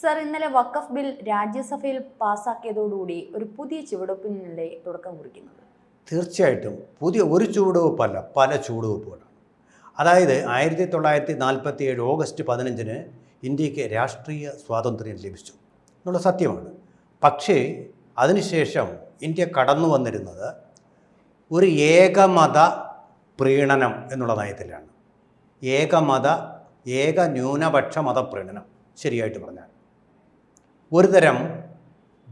Sir ഇന്നലെ വഖഫ് bill രാജ്യസഭയിൽ പാസാക്കിയതോടുകൂടി ഒരു പുതിയ ചുവടുപ്പിനിലെ തുടക്കം കുറിക്കുന്നത്. തീർച്ചയായിട്ടും പുതിയ ഒരു ചുവടുവെപ്പല്ല പല ചുവടുവെപ്പുകളാണ്. അതായത് ആയിരത്തി തൊള്ളായിരത്തി നാൽപ്പത്തി ഏഴ് ഓഗസ്റ്റ് പതിനഞ്ചിന് ഇന്ത്യയ്ക്ക് രാഷ്ട്രീയ സ്വാതന്ത്ര്യം ലഭിച്ചു എന്നുള്ള സത്യമാണ്. പക്ഷേ അതിനുശേഷം ഇന്ത്യ കടന്നു വന്നിരുന്നത് ഒരു ഏകമത പ്രീണനം എന്നുള്ള നയത്തിലാണ്. ഏകമത ഏക ന്യൂനപക്ഷ മതപ്രീണനം ശരിയായിട്ട് പറഞ്ഞാൽ. ഒരുതരം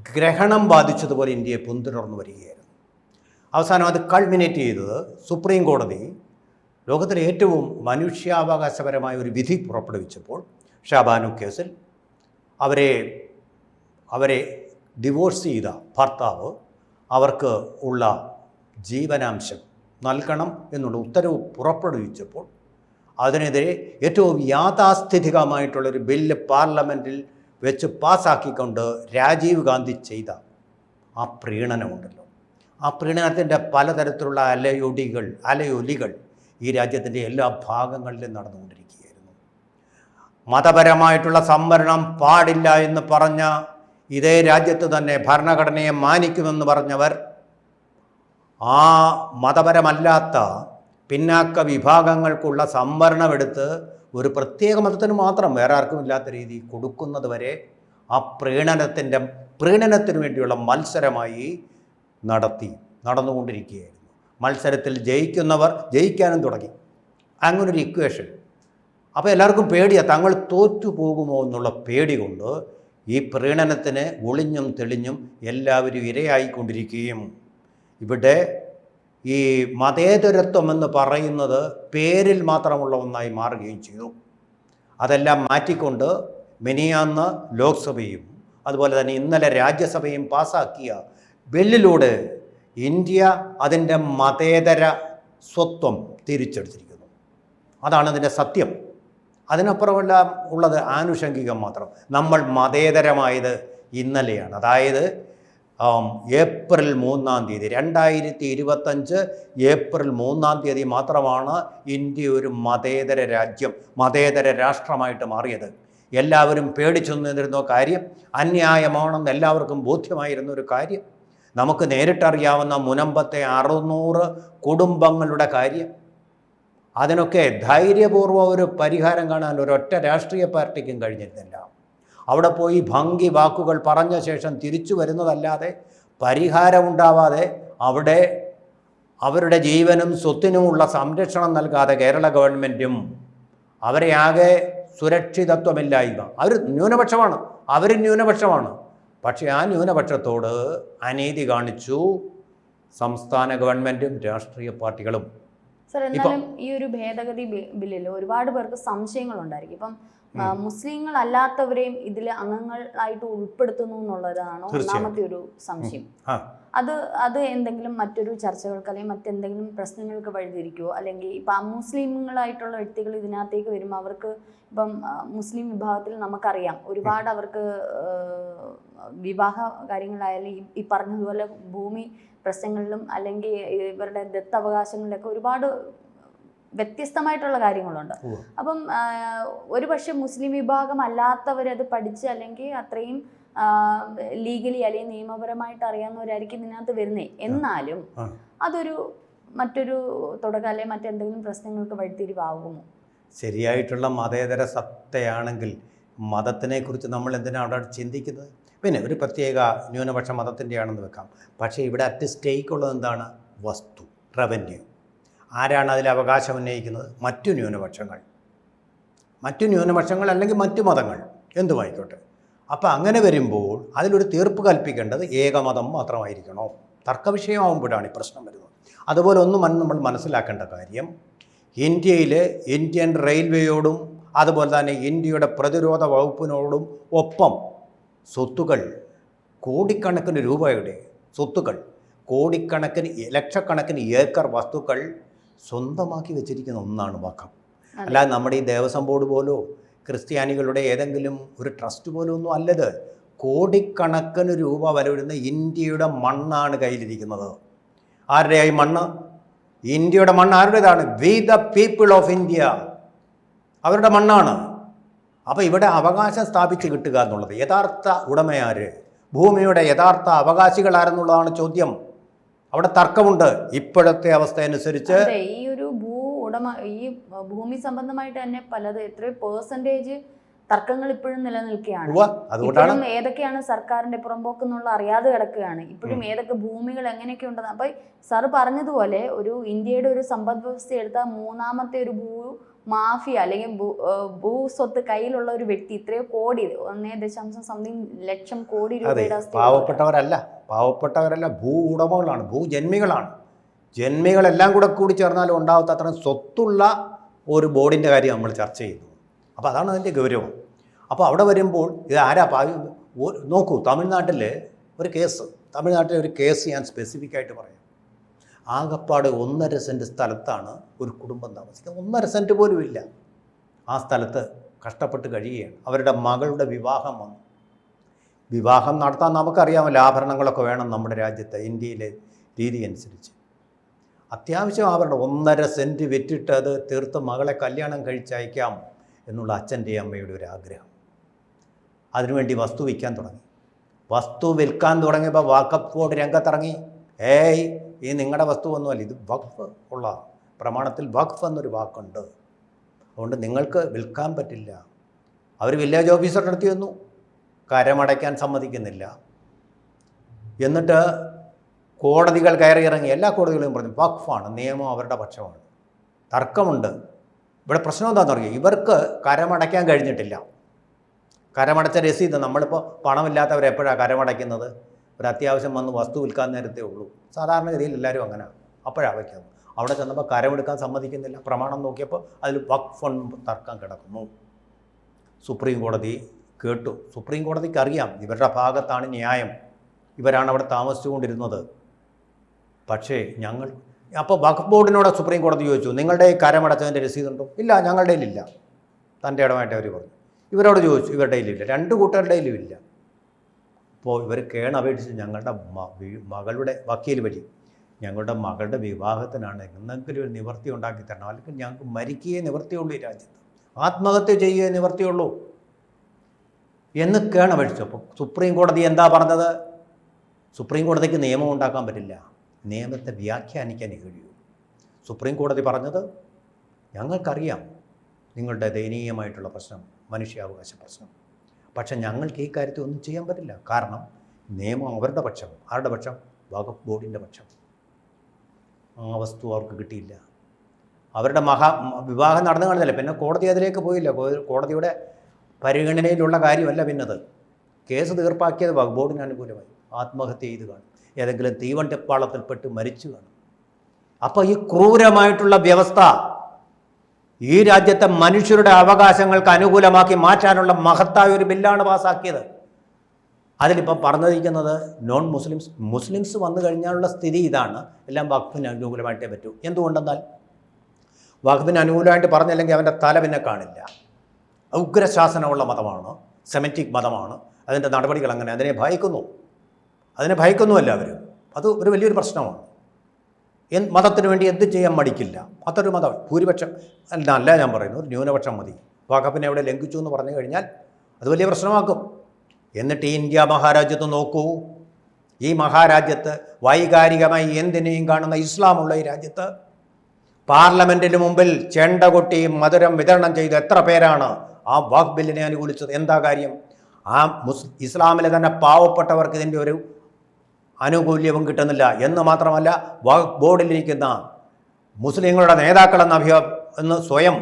ഗ്രഹണം ബാധിച്ചതുപോലെ ഇന്ത്യയെ പിന്തുടർന്നു വരികയായിരുന്നു. അവസാനം അത് കൾമിനേറ്റ് ചെയ്തത് സുപ്രീം കോടതി ലോകത്തിലെ ഏറ്റവും മനുഷ്യാവകാശപരമായ ഒരു വിധി പുറപ്പെടുവിച്ചപ്പോൾ ഷാബാനു കേസിൽ അവരെ അവരെ ഡിവോഴ്സ് ചെയ്ത ഭർത്താവ് അവർക്ക് ഉള്ള ജീവനാംശം നൽകണം എന്നുള്ള ഉത്തരവ് പുറപ്പെടുവിച്ചപ്പോൾ അതിനെതിരെ ഏറ്റവും യാഥാസ്ഥിതികമായിട്ടുള്ളൊരു ബില്ല് പാർലമെന്റിൽ വെച്ച് പാസ്സാക്കിക്കൊണ്ട് രാജീവ് ഗാന്ധി ചെയ്ത ആ പ്രീണനമുണ്ടല്ലോ. ആ പ്രീണനത്തിന്റെ പലതരത്തിലുള്ള അലയൊടികൾ അലയൊലികൾ ഈ രാജ്യത്തിന്റെ എല്ലാ ഭാഗങ്ങളിലും നടന്നുകൊണ്ടിരിക്കുകയായിരുന്നു. മതപരമായിട്ടുള്ള സംവരണം പാടില്ല എന്ന് പറഞ്ഞ ഇതേ രാജ്യത്ത് തന്നെ ഭരണഘടനയെ മാനിക്കുമെന്ന് പറഞ്ഞവർ ആ മതപരമല്ലാത്ത പിന്നാക്ക വിഭാഗങ്ങൾക്കുള്ള സംവരണമെടുത്ത് ഒരു പ്രത്യേക മതത്തിന് മാത്രം വേറെ ആർക്കും ഇല്ലാത്ത രീതി കൊടുക്കുന്നത് വരെ ആ പ്രീണനത്തിന്റെ പ്രീണനത്തിന് വേണ്ടിയുള്ള മത്സരമായി നടത്തി നടന്നുകൊണ്ടിരിക്കുകയായിരുന്നു. മത്സരത്തിൽ ജയിക്കുന്നവർ ജയിക്കാനും തുടങ്ങി. അങ്ങനൊരു ഇക്വേഷൻ അപ്പോൾ എല്ലാവർക്കും പേടിയാണ് തങ്ങൾ തോറ്റു പോകുമോ എന്നുള്ള പേടി കൊണ്ട് ഈ പ്രീണനത്തിന് ഒളിഞ്ഞും തെളിഞ്ഞും എല്ലാവരും ഇരയായിക്കൊണ്ടിരിക്കുകയും. ഇവിടെ ഈ മതേതരത്വം എന്ന് പറയുന്നത് പേരിൽ മാത്രമുള്ള ഒന്നായി മാറുകയും ചെയ്തു. അതെല്ലാം മാറ്റിക്കൊണ്ട് മിനിയാന്ന് ലോക്സഭയും അതുപോലെ തന്നെ ഇന്നലെ രാജ്യസഭയും പാസാക്കിയ ബില്ലിലൂടെ ഇന്ത്യ അതിന്റെ മതേതര സ്വത്വം തിരിച്ചെടുത്തിരിക്കുന്നു. അതാണ് അതിന്റെ സത്യം. അതിനപ്പുറമെല്ലാം ഉള്ളത് ആനുഷംഗികം മാത്രം. നമ്മൾ മതേതരമായത് ഇന്നലെയാണ്. അതായത് ഏപ്രിൽ മൂന്നാം തീയതി. രണ്ടായിരത്തി ഇരുപത്തഞ്ച് ഏപ്രിൽ മൂന്നാം തീയതി മാത്രമാണ് ഇന്ത്യ ഒരു മതേതര രാജ്യം മതേതര രാഷ്ട്രമായിട്ട് മാറിയത്. എല്ലാവരും പേടിച്ചു നിന്നിരുന്ന കാര്യം അന്യായമാണെന്ന് എല്ലാവർക്കും ബോധ്യമായിരുന്ന ഒരു കാര്യം. നമുക്ക് നേരിട്ടറിയാവുന്ന മുനമ്പത്തെ അറുന്നൂറ് കുടുംബങ്ങളുടെ കാര്യം. അതിനൊക്കെ ധൈര്യപൂർവം ഒരു പരിഹാരം കാണാൻ ഒരൊറ്റ രാഷ്ട്രീയ പാർട്ടിക്കും കഴിഞ്ഞിരുന്നില്ല. അവിടെ പോയി ഭംഗി വാക്കുകൾ പറഞ്ഞ ശേഷം തിരിച്ചു വരുന്നതല്ലാതെ പരിഹാരമുണ്ടാവാതെ അവിടെ അവരുടെ ജീവനും സ്വത്തിനുമുള്ള സംരക്ഷണം നൽകാതെ കേരള ഗവൺമെന്റും അവരെ ആകെ സുരക്ഷിതത്വമില്ലായ്മ. അവർ ന്യൂനപക്ഷമാണ്. അവർ ന്യൂനപക്ഷമാണ്. പക്ഷേ ആ ന്യൂനപക്ഷത്തോട് അനീതി കാണിച്ചു സംസ്ഥാന ഗവൺമെന്റും രാഷ്ട്രീയ പാർട്ടികളും. സർ എന്നാലും ഈ ഒരു ഭേദഗതി ബില്ലിൽ ഒരുപാട് പേർക്ക് സംശയങ്ങളുണ്ടായിരിക്കും. ഇപ്പം മുസ്ലിങ്ങൾ അല്ലാത്തവരെയും ഇതിൽ അംഗങ്ങളായിട്ട് ഉൾപ്പെടുത്തുന്നു എന്നുള്ളതാണ് ഒന്നാമത്തെ ഒരു സംശയം. അത് അത് എന്തെങ്കിലും മറ്റൊരു ചർച്ചകൾക്ക് അല്ലെങ്കിൽ മറ്റെന്തെങ്കിലും പ്രശ്നങ്ങൾക്ക് വഴിതിരിക്കുമോ അല്ലെങ്കിൽ ഇപ്പം മുസ്ലിങ്ങളായിട്ടുള്ള വ്യക്തികൾ ഇതിനകത്തേക്ക് വരുമ്പോൾ അവർക്ക് ഇപ്പം മുസ്ലിം വിഭാഗത്തിൽ നമുക്കറിയാം. ഒരുപാട് അവർക്ക് വിവാഹ കാര്യങ്ങളായാലും ഈ- ഈ പറഞ്ഞതുപോലെ ഭൂമി പ്രശ്നങ്ങളിലും അല്ലെങ്കിൽ ഇവരുടെ ദത്തവകാശങ്ങളിലൊക്കെ ഒരുപാട് വ്യത്യസ്തമായിട്ടുള്ള കാര്യങ്ങളുണ്ട്. അപ്പം ഒരു പക്ഷെ മുസ്ലിം വിഭാഗം അല്ലാത്തവരത് പഠിച്ച് അല്ലെങ്കിൽ അത്രയും ലീഗലി അല്ലെങ്കിൽ നിയമപരമായിട്ട് അറിയാവുന്നവരായിരിക്കും ഇതിനകത്ത് വരുന്നേ. എന്നാലും അതൊരു മറ്റൊരു തുടക്കം അല്ലെങ്കിൽ മറ്റെന്തെങ്കിലും പ്രശ്നങ്ങൾക്ക് വഴിത്തിരിവാകുമോ? ശരിയായിട്ടുള്ള മതേതര സത്തയാണെങ്കിൽ മതത്തിനെക്കുറിച്ച് നമ്മൾ എന്തിനാണ് അവിടെ ചിന്തിക്കുന്നത്? പിന്നെ ഒരു പ്രത്യേക ന്യൂനപക്ഷ മതത്തിന്റെയാണെന്ന് വെക്കാം. പക്ഷേ ഇവിടെ അറ്റ് സ്റ്റേക്ക് ഉള്ളത് എന്താണ്? വസ്തു റവന്യൂ. ആരാണ് അതിൽ അവകാശം ഉന്നയിക്കുന്നത്? മറ്റു ന്യൂനപക്ഷങ്ങൾ. മറ്റു ന്യൂനപക്ഷങ്ങൾ അല്ലെങ്കിൽ മറ്റു മതങ്ങൾ. എന്തുമായിക്കോട്ടെ അപ്പോൾ അങ്ങനെ വരുമ്പോൾ അതിലൊരു തീർപ്പ് കൽപ്പിക്കേണ്ടത് ഏകമതം മാത്രമായിരിക്കണോ? തർക്കവിഷയമാകുമ്പോഴാണ് ഈ പ്രശ്നം വരുന്നത്. അതുപോലെ ഒന്നും നമ്മൾ മനസ്സിലാക്കേണ്ട കാര്യം ഇന്ത്യയിലെ ഇന്ത്യൻ റെയിൽവേയോടും അതുപോലെ തന്നെ ഇന്ത്യയുടെ പ്രതിരോധ വകുപ്പിനോടും ഒപ്പം സ്വത്തുകൾ കോടിക്കണക്കിന് രൂപയുടെ സ്വത്തുക്കൾ കോടിക്കണക്കിന് ലക്ഷക്കണക്കിന് ഏക്കർ വസ്തുക്കൾ സ്വന്തമാക്കി വെച്ചിരിക്കുന്ന ഒന്നാണ് വഖഫ് അല്ലാതെ നമ്മുടെ ഈ ദേവസ്വം ബോർഡ് പോലോ ക്രിസ്ത്യാനികളുടെ ഏതെങ്കിലും ഒരു ട്രസ്റ്റ് പോലോ ഒന്നും അല്ലത് കോടിക്കണക്കിന് രൂപ വില വരുന്ന ഇന്ത്യയുടെ മണ്ണാണ് കയ്യിലിരിക്കുന്നത്. ആരുടെയായി മണ്ണ്? ഇന്ത്യയുടെ മണ്ണ് ആരുടേതാണ്? We the people of India അവരുടെ മണ്ണാണ്. അപ്പോൾ ഇവിടെ അവകാശം സ്ഥാപിച്ച് കിട്ടുക എന്നുള്ളത് യഥാർത്ഥ ഉടമയാര് ഭൂമിയുടെ യഥാർത്ഥ അവകാശികളാരെന്നുള്ളതാണ് ചോദ്യം. അവിടെ തർക്കമുണ്ട്. ഇപ്പോഴത്തെ അവസ്ഥ അനുസരിച്ച് ഈ ഒരു ഭൂ ഉടമ ഈ ഭൂമി സംബന്ധമായിട്ട് തന്നെ പലത് എത്രയോ പേഴ്സന്റേജ് തർക്കങ്ങൾ ഇപ്പോഴും നിലനിൽക്കുകയാണ്. അതുകൊണ്ടാണ് ഇപ്പോഴും ഏതൊക്കെയാണ് സർക്കാരിന്റെ പുറമ്പോക്ക് എന്നുള്ള അറിയാതെ കിടക്കുകയാണ്. ഇപ്പോഴും ഏതൊക്കെ ഭൂമികൾ എങ്ങനെയൊക്കെ ഉണ്ടെന്ന്. അപ്പൊ സാർ പറഞ്ഞതുപോലെ ഒരു ഇന്ത്യയുടെ ഒരു സമ്പദ് വ്യവസ്ഥ എടുത്താൽ മൂന്നാമത്തെ ഒരു ഭൂ മാഫിയ അല്ലെങ്കിൽ ഭൂസ്വത്ത് സ്വത്ത് കയ്യിലുള്ള ഒരു വ്യക്തി ഇത്രയോ കോടി ഒന്നേ ദശാംശം സംതിങ് ലക്ഷം കോടി രൂപയുടെ പാവപ്പെട്ടവരല്ല പാവപ്പെട്ടവരല്ല ഭൂ ഉടമകളാണ് ഭൂജന്മികളാണ് ജന്മികളെല്ലാം കൂടെ കൂടി ചേർന്നാലും ഉണ്ടാകാത്ത അത്രയും സ്വത്തുള്ള ഒരു ബോർഡിന്റെ കാര്യം നമ്മൾ ചർച്ച ചെയ്യുന്നു അപ്പോൾ അതാണ് അതിന്റെ ഗൗരവം. അപ്പോൾ അവിടെ വരുമ്പോൾ ഇത് ആരാ നോക്കൂ തമിഴ്നാട്ടിൽ ഒരു കേസ് തമിഴ്നാട്ടിലെ ഒരു കേസ് ഞാൻ സ്പെസിഫിക്കായിട്ട് പറയാം. ആകപ്പാട് ഒന്നര സെന്റ് സ്ഥലത്താണ് ഒരു കുടുംബം താമസിക്കുന്നത് ഒന്നര സെന്റ് പോലും ഇല്ല. ആ സ്ഥലത്ത് കഷ്ടപ്പെട്ട് കഴിയുകയാണ്. അവരുടെ മകളുടെ വിവാഹം വന്നു. വിവാഹം നടത്താൻ നമുക്കറിയാമല്ലോ ആഭരണങ്ങളൊക്കെ വേണം നമ്മുടെ രാജ്യത്ത് ഇന്ത്യയിലെ രീതി അനുസരിച്ച്. അത്യാവശ്യം ആഭരണം ഒന്നര സെന്റ് വിറ്റിട്ട് അത് തീർത്ത് മകളെ കല്യാണം കഴിച്ചയക്കാം എന്നുള്ള അച്ഛന്റെയും അമ്മയുടെ ഒരു ആഗ്രഹം. അതിനുവേണ്ടി വസ്തു വിൽക്കാൻ തുടങ്ങി. വസ്തു വിൽക്കാൻ തുടങ്ങിയപ്പോൾ വാക്കപ്പ് ബോർഡ് രംഗത്തിറങ്ങി. ഏയ് ഈ നിങ്ങളുടെ വസ്തു ഒന്നുമല്ല ഇത് വഖഫ് ഉള്ള പ്രമാണത്തിൽ വഖഫ് എന്നൊരു വാക്കുണ്ട്. അതുകൊണ്ട് നിങ്ങൾക്ക് വിൽക്കാൻ പറ്റില്ല. അവർ വില്ലേജ് ഓഫീസറുടെ അടുത്ത് വന്നു കരമടയ്ക്കാൻ സമ്മതിക്കുന്നില്ല. എന്നിട്ട് കോടതികൾ കയറി ഇറങ്ങി എല്ലാ കോടതികളും പറഞ്ഞു വഖഫാണ് നിയമം അവരുടെ പക്ഷമാണ്. തർക്കമുണ്ട്. ഇവിടെ പ്രശ്നം എന്താണെന്ന് അറിയാം? ഇവർക്ക് കരമടയ്ക്കാൻ കഴിഞ്ഞിട്ടില്ല. കരമടച്ച രസീത് നമ്മളിപ്പോൾ പണമില്ലാത്തവർ എപ്പോഴാണ് കരമടയ്ക്കുന്നത്? ഒരു അത്യാവശ്യം വന്ന് വസ്തു വിൽക്കാൻ നേരത്തേ ഉള്ളൂ. സാധാരണഗതിയിൽ എല്ലാവരും അങ്ങനെ. അപ്പോഴാണ് വയ്ക്കുന്നത്. അവിടെ ചെന്നപ്പോൾ കരമെടുക്കാൻ സമ്മതിക്കുന്നില്ല. പ്രമാണം നോക്കിയപ്പോൾ അതിൽ വഖഫ് ഫണ്ട് തർക്കം കിടക്കുന്നു. സുപ്രീം കോടതി കേട്ടു. സുപ്രീം കോടതിക്ക് അറിയാം ഇവരുടെ ഭാഗത്താണ് ന്യായം. ഇവരാണ് അവിടെ താമസിച്ചുകൊണ്ടിരുന്നത്. പക്ഷേ ഞങ്ങൾ അപ്പോൾ വഖഫ് ബോർഡിനോട് സുപ്രീം കോടതി ചോദിച്ചു നിങ്ങളുടെ ഈ കരമടച്ചതിന്റെ രസീതുണ്ടോ? ഇല്ല ഞങ്ങളുടെ ഇല്ല തന്റെ ഇടമായിട്ട് അവർ പറഞ്ഞു. ഇവരോട് ചോദിച്ചു ഇവരുടെ ഇല്ല രണ്ട് കൂട്ടരുടെ ഇല്ല. അപ്പോൾ ഇവർ കേണപേക്ഷിച്ച് ഞങ്ങളുടെ മകളുടെ വക്കീൽ വഴി ഞങ്ങളുടെ മകളുടെ വിവാഹത്തിനാണ് എന്തെങ്കിലും ഒരു നിവൃത്തി ഉണ്ടാക്കി തരണം. അല്ലെങ്കിൽ ഞങ്ങൾക്ക് മരിക്കുകയേ നിവൃത്തിയുള്ളൂ ഈ രാജ്യത്ത്. ആത്മഹത്യ ചെയ്യുകയേ നിവൃത്തിയുള്ളൂ എന്ന് കേണപേക്ഷിച്ചു അപ്പോൾ സുപ്രീം കോടതി എന്താ പറഞ്ഞത്? സുപ്രീം കോടതിക്ക് നിയമം ഉണ്ടാക്കാൻ പറ്റില്ല. നിയമത്തെ വ്യാഖ്യാനിക്കാൻ കഴിയൂ. സുപ്രീം കോടതി പറഞ്ഞത് ഞങ്ങൾക്കറിയാം നിങ്ങളുടെ ദയനീയമായിട്ടുള്ള പ്രശ്നം മനുഷ്യാവകാശ പ്രശ്നം. പക്ഷെ ഞങ്ങൾക്ക് ഈ കാര്യത്തിൽ ഒന്നും ചെയ്യാൻ പറ്റില്ല. കാരണം നിയമം അവരുടെ പക്ഷം ആരുടെ പക്ഷം? വകുപ്പ് ബോർഡിന്റെ പക്ഷം. ആ വസ്തു അവർക്ക് കിട്ടിയില്ല. അവരുടെ മഹാ വിവാഹം നടന്നു കാണുന്നില്ല. പിന്നെ കോടതി അതിലേക്ക് പോയില്ല. കോടതിയുടെ പരിഗണനയിലുള്ള കാര്യമല്ല പിന്നത്. കേസ് തീർപ്പാക്കിയത് വകുബോർഡിന് ബോർഡിന് അനുകൂലമായി. ആത്മഹത്യ ചെയ്ത് കാണും. ഏതെങ്കിലും തീവണ്ടിപ്പാളത്തിൽപ്പെട്ട് മരിച്ചു കാണും. അപ്പോൾ ഈ ക്രൂരമായിട്ടുള്ള വ്യവസ്ഥ ഈ രാജ്യത്തെ മനുഷ്യരുടെ അവകാശങ്ങൾക്ക് അനുകൂലമാക്കി മാറ്റാനുള്ള മഹത്തായ ഒരു ബില്ലാണ് പാസ്സാക്കിയത് അതിലിപ്പം പറഞ്ഞിരിക്കുന്നത് നോൺ മുസ്ലിംസ് മുസ്ലിംസ് വന്നു കഴിഞ്ഞാലുള്ള സ്ഥിതി ഇതാണ്. എല്ലാം വഖഫിന് അനുകൂലമായിട്ടേ പറ്റൂ. എന്തുകൊണ്ടെന്നാൽ വഖഫിന് അനുകൂലമായിട്ട് പറഞ്ഞില്ലെങ്കിൽ അവന്റെ തല പിന്നെ കാണില്ല. ഉഗ്രശാസനമുള്ള മതമാണ് സെമറ്റിക് മതമാണ്. അതിന്റെ നടപടികൾ അങ്ങനെ അതിനെ ഭയക്കുന്നു. അതിനെ ഭയക്കുന്നു എല്ലാവരും. അത് ഒരു വലിയൊരു പ്രശ്നമാണ്. എൻ മതത്തിന് വേണ്ടി എന്ത് ചെയ്യാൻ മടിക്കില്ല. അതൊരു മതം ഭൂരിപക്ഷം അല്ല അല്ല ഞാൻ പറയുന്നു ഒരു ന്യൂനപക്ഷം മതി. വാക്കപ്പിനെ എവിടെ ലംഘിച്ചു എന്ന് പറഞ്ഞു കഴിഞ്ഞാൽ അത് വലിയ പ്രശ്നമാക്കും. എന്നിട്ട് ഈ ഇന്ത്യ മഹാരാജ്യത്ത് നോക്കൂ. ഈ മഹാരാജ്യത്ത് വൈകാരികമായി എന്തിനേയും കാണുന്ന ഇസ്ലാമുള്ള ഈ രാജ്യത്ത്. പാർലമെന്റിന് മുമ്പിൽ ചെണ്ട കൊട്ടി മധുരം വിതരണം ചെയ്ത് എത്ര പേരാണ് ആ വാക് ബില്ലിനെ അനുകൂലിച്ചത്? എന്താ കാര്യം? ആ മുസ് ഇസ്ലാമിലെ തന്നെ പാവപ്പെട്ടവർക്ക് ഇതിന്റെ ഒരു ആനുകൂല്യവും കിട്ടുന്നില്ല. എന്ന് മാത്രമല്ല വഖഫ് ബോർഡിലിരിക്കുന്ന മുസ്ലിങ്ങളുടെ നേതാക്കളെന്ന് അഭിയ എന്ന് സ്വയം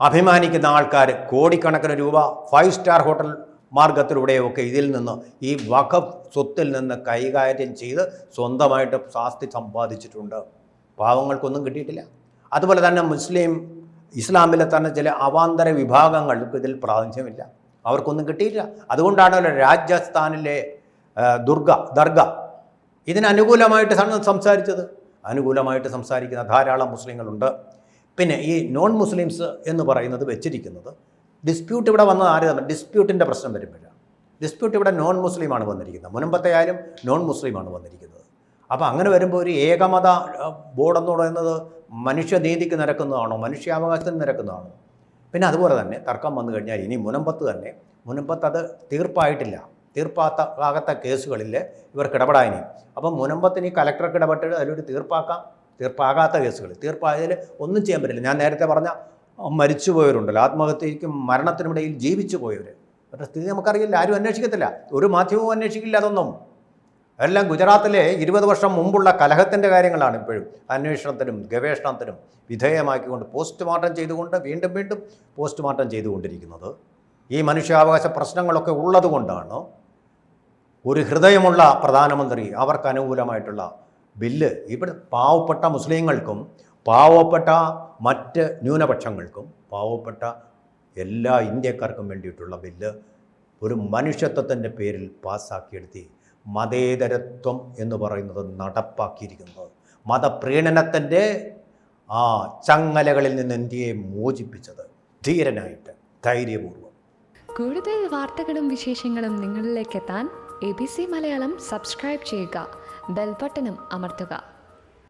അഭിമാനിക്കുന്ന ആൾക്കാർ കോടിക്കണക്കിന് രൂപ ഫൈവ് സ്റ്റാർ ഹോട്ടൽ മാർഗത്തിലൂടെയൊക്കെ ഇതിൽ നിന്ന് ഈ വഖഫ് സ്വത്തിൽ നിന്ന് കൈകാര്യം ചെയ്ത് സ്വന്തമായിട്ട് ശാസ്തി സമ്പാദിച്ചിട്ടുണ്ട്. പാവങ്ങൾക്കൊന്നും കിട്ടിയിട്ടില്ല. അതുപോലെ തന്നെ മുസ്ലിം ഇസ്ലാമിലെ തന്നെ ചില അവാന്തര വിഭാഗങ്ങൾക്ക് ഇതിൽ പ്രാതിനിധ്യമില്ല അവർക്കൊന്നും കിട്ടിയിട്ടില്ല അതുകൊണ്ടാണല്ലോ രാജസ്ഥാനിലെ ദുർഗ ദർഗ ഇതിനനുകൂലമായിട്ട് സംസാരിച്ചത്. അനുകൂലമായിട്ട് സംസാരിക്കുന്ന ധാരാളം മുസ്ലിങ്ങളുണ്ട്. പിന്നെ ഈ നോൺ മുസ്ലിംസ് എന്ന് പറയുന്നത് വെച്ചിരിക്കുന്നത് ഡിസ്പ്യൂട്ട് ഇവിടെ വന്നത് ആര് തമ്മിൽ? ഡിസ്പ്യൂട്ടിന്റെ പ്രശ്നം വരുമ്പോഴാണ്. ഡിസ്പ്യൂട്ട് ഇവിടെ നോൺ മുസ്ലിമാണ് വന്നിരിക്കുന്നത്. മുനമ്പത്തെ ആയാലും നോൺ മുസ്ലിമാണ് വന്നിരിക്കുന്നത്. അപ്പോൾ അങ്ങനെ വരുമ്പോൾ ഒരു ഏകമത ബോർഡ് എന്ന് പറയുന്നത് മനുഷ്യനീതിക്ക് നിരക്കുന്നതാണോ മനുഷ്യാവകാശത്തിന് നിരക്കുന്നതാണോ? പിന്നെ അതുപോലെ തന്നെ തർക്കം വന്നു കഴിഞ്ഞാൽ ഇനി മുനമ്പത്ത് തന്നെ മുനമ്പത്ത് അത് തീർപ്പായിട്ടില്ല. തീർപ്പാത്ത ആകാത്ത കേസുകളിൽ ഇവർക്ക് ഇടപെടാൻ ഇനി. അപ്പം മുനമ്പത്തിന് ഈ കലക്ടർക്ക് ഇടപെട്ട് അതിലൊരു തീർപ്പാക്കാം തീർപ്പാകാത്ത കേസുകൾ. തീർപ്പായതിൽ ഒന്നും ചെയ്യാൻ പറ്റില്ല. ഞാൻ നേരത്തെ പറഞ്ഞ മരിച്ചുപോയവരുണ്ടല്ലോ. ആത്മഹത്യയ്ക്കും മരണത്തിനുമിടയിൽ ജീവിച്ചു പോയവർ അവരുടെ സ്ഥിതി നമുക്കറിയില്ല ആരും അന്വേഷിക്കത്തില്ല. ഒരു മാധ്യമവും അന്വേഷിക്കില്ല അതൊന്നും. എല്ലാം ഗുജറാത്തിലെ ഇരുപത് വർഷം മുമ്പുള്ള കലഹത്തിന്റെ കാര്യങ്ങളാണ് ഇപ്പോഴും. അന്വേഷണത്തിനും ഗവേഷണത്തിനും വിധേയമാക്കിക്കൊണ്ട് പോസ്റ്റ്മോർട്ടം ചെയ്തുകൊണ്ട് വീണ്ടും വീണ്ടും പോസ്റ്റ്മോർട്ടം ചെയ്തുകൊണ്ടിരിക്കുന്നത്. ഈ മനുഷ്യാവകാശ പ്രശ്നങ്ങളൊക്കെ ഉള്ളതുകൊണ്ടാണ് ഒരു ഹൃദയമുള്ള പ്രധാനമന്ത്രി അവർക്ക് അനുകൂലമായിട്ടുള്ള ബില്ല്. ഇവിടെ പാവപ്പെട്ട മുസ്ലിങ്ങൾക്കും പാവപ്പെട്ട മറ്റ് ന്യൂനപക്ഷങ്ങൾക്കും പാവപ്പെട്ട എല്ലാ ഇന്ത്യക്കാർക്കും വേണ്ടിയിട്ടുള്ള ബില്ല് ഒരു മനുഷ്യത്വത്തിന്റെ പേരിൽ പാസ്സാക്കിയെടുത്തി മതേതരത്വം എന്ന് പറയുന്നത് നടപ്പാക്കിയിരിക്കുന്നത്. മതപ്രീണനത്തിന്റെ ആ ചങ്ങലകളിൽ നിന്ന് ഇന്ത്യയെ മോചിപ്പിച്ചത് ധീരനായിട്ട് ധൈര്യപൂർവം. കൂടുതൽ വാർത്തകളും വിശേഷങ്ങളും നിങ്ങളിലേക്ക് എത്താൻ A B C Malayalam subscribe ചെയ്യുക ബെൽബട്ടനും അമർത്തുക.